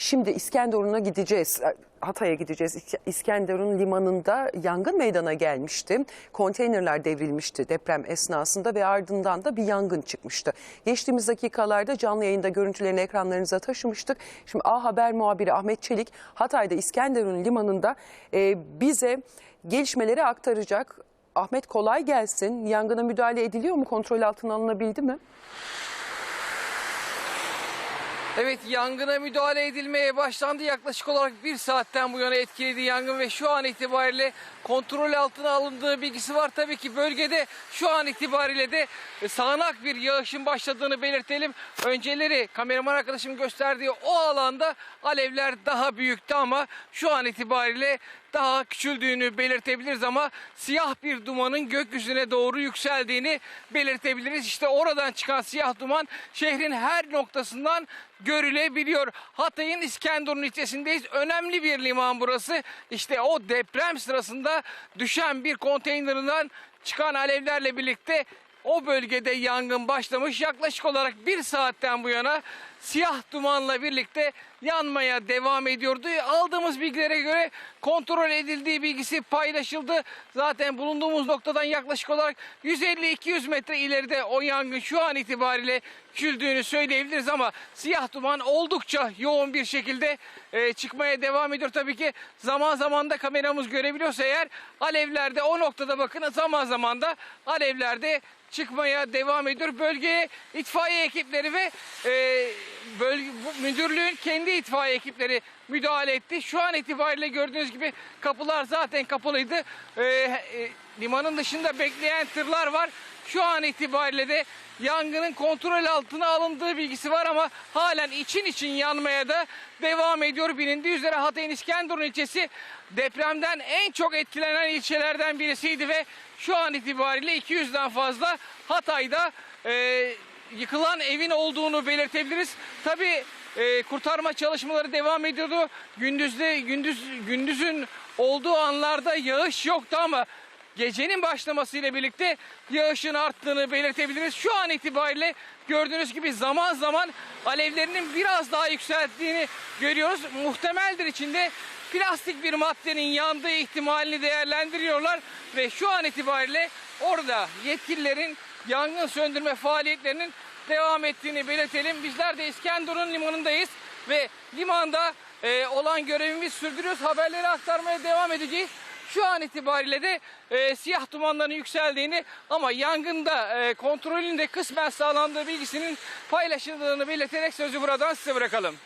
Şimdi İskenderun'a gideceğiz. Hatay'a gideceğiz. İsk- İskenderun limanında yangın meydana gelmişti. Konteynerler devrilmişti deprem esnasında ve ardından da bir yangın çıkmıştı. Geçtiğimiz dakikalarda canlı yayında görüntülerini ekranlarınıza taşımıştık. Şimdi A Haber muhabiri Ahmet Çelik Hatay'da İskenderun limanında e, bize gelişmeleri aktaracak. Ahmet kolay gelsin. Yangına müdahale ediliyor mu? Kontrol altına alınabildi mi? Evet yangına müdahale edilmeye başlandı. Yaklaşık olarak bir saatten bu yana etkiledi yangın ve şu an itibariyle kontrol altına alındığı bilgisi var. Tabii ki bölgede şu an itibariyle de sağanak bir yağışın başladığını belirtelim. Önceleri kameraman arkadaşım gösterdiği o alanda alevler daha büyüktü ama şu an itibariyle daha küçüldüğünü belirtebiliriz ama siyah bir dumanın gökyüzüne doğru yükseldiğini belirtebiliriz. İşte oradan çıkan siyah duman şehrin her noktasından görülebiliyor. Hatay'ın İskenderun ilçesindeyiz. Önemli bir liman burası. İşte o deprem sırasında düşen bir konteynerinden çıkan alevlerle birlikte o bölgede yangın başlamış. Yaklaşık olarak bir saatten bu yana siyah dumanla birlikte yanmaya devam ediyordu. Aldığımız bilgilere göre kontrol edildiği bilgisi paylaşıldı. Zaten bulunduğumuz noktadan yaklaşık olarak 150-200 metre ileride o yangın şu an itibariyle küçüldüğünü söyleyebiliriz ama siyah duman oldukça yoğun bir şekilde e, çıkmaya devam ediyor. Tabii ki zaman zaman da kameramız görebiliyorsa eğer alevlerde o noktada bakın zaman zaman da alevlerde çıkmaya devam ediyor. Bölgeye itfaiye ekipleri ve e, bölge, müdürlüğün kendi itfaiye ekipleri müdahale etti. Şu an itibariyle gördüğünüz gibi kapılar zaten kapalıydı. E, e, limanın dışında bekleyen tırlar var. Şu an itibariyle de yangının kontrol altına alındığı bilgisi var ama halen için için yanmaya da devam ediyor. Bilindiği üzere Hatay'ın İskenderun ilçesi depremden en çok etkilenen ilçelerden birisiydi ve şu an itibariyle 200'den fazla Hatay'da e, yıkılan evin olduğunu belirtebiliriz. Tabii e, kurtarma çalışmaları devam ediyordu. Gündüzde gündüz gündüzün olduğu anlarda yağış yoktu ama gecenin başlamasıyla birlikte yağışın arttığını belirtebiliriz. Şu an itibariyle gördüğünüz gibi zaman zaman alevlerinin biraz daha yükselttiğini görüyoruz. Muhtemeldir içinde plastik bir maddenin yandığı ihtimalini değerlendiriyorlar ve şu an itibariyle orada yetkililerin yangın söndürme faaliyetlerinin devam ettiğini belirtelim. Bizler de İskenderun limanındayız ve limanda e, olan görevimizi sürdürüyoruz. Haberleri aktarmaya devam edeceğiz. Şu an itibariyle de e, siyah dumanların yükseldiğini ama yangında e, kontrolün de kısmen sağlandığı bilgisinin paylaşıldığını belirterek sözü buradan size bırakalım.